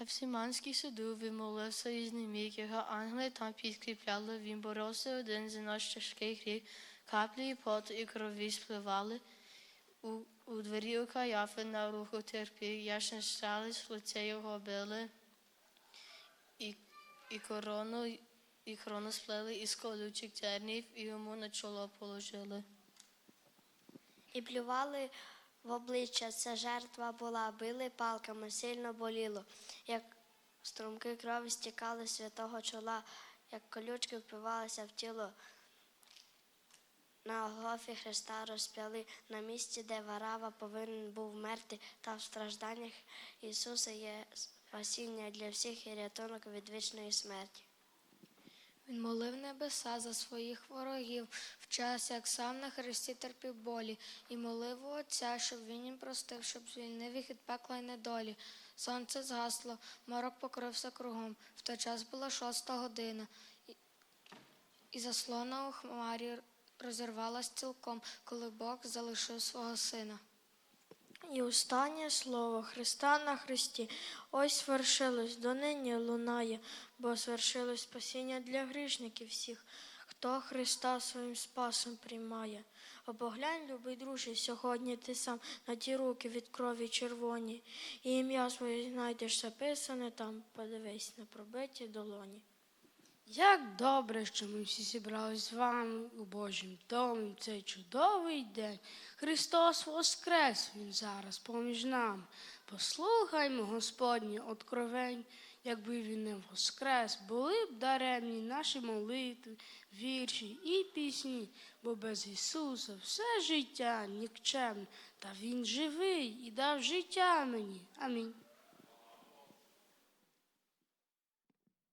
Гефсиманський саду вимолився і знеміг, його ангели там підкріпляли, він боровся один за наш тяжкий гріх, каплі і поту і крові спливали. У, у двері у Каяфи на руху терпів, яшен стались, лице його били, і, і корону, і корону сплели із колючих тернів, і йому на чоло положили. І плювали в обличчя, це жертва була, били палками, сильно боліло, як струмки крові стікали з святого чола, як колючки впивалися в тіло. На Голгофі Христа розп'яли на місці, де Варава повинен був вмерти, та в стражданнях Ісуса є спасіння для всіх і рятунок від вічної смерті. Він молив небеса за своїх ворогів в час, як сам на хресті терпів болі, і молив у Отця, щоб він їм простив, щоб звільнив їх від пекла й недолі. Сонце згасло, морок покрився кругом. В той час була шоста година, і заслона у хмарі розірвалась цілком, коли Бог залишив свого сина. І останнє слово Христа на Христі ось свершилось, донині лунає, бо свершилось спасіння для грішників всіх, хто Христа своїм спасом приймає. Обоглянь, любий друже, сьогодні ти сам на ті руки від крові червоні, і ім'я своє знайдеш записане там, подивись на пробиті долоні. Як добре, що ми всі зібрались з вами у Божім домі в цей чудовий день. Христос воскрес, Він зараз поміж нами. Послухаймо Господні откровень, якби Він не воскрес, були б даремні наші молитви, вірші і пісні, бо без Ісуса все життя нікчемне, та Він живий і дав життя мені. Амінь.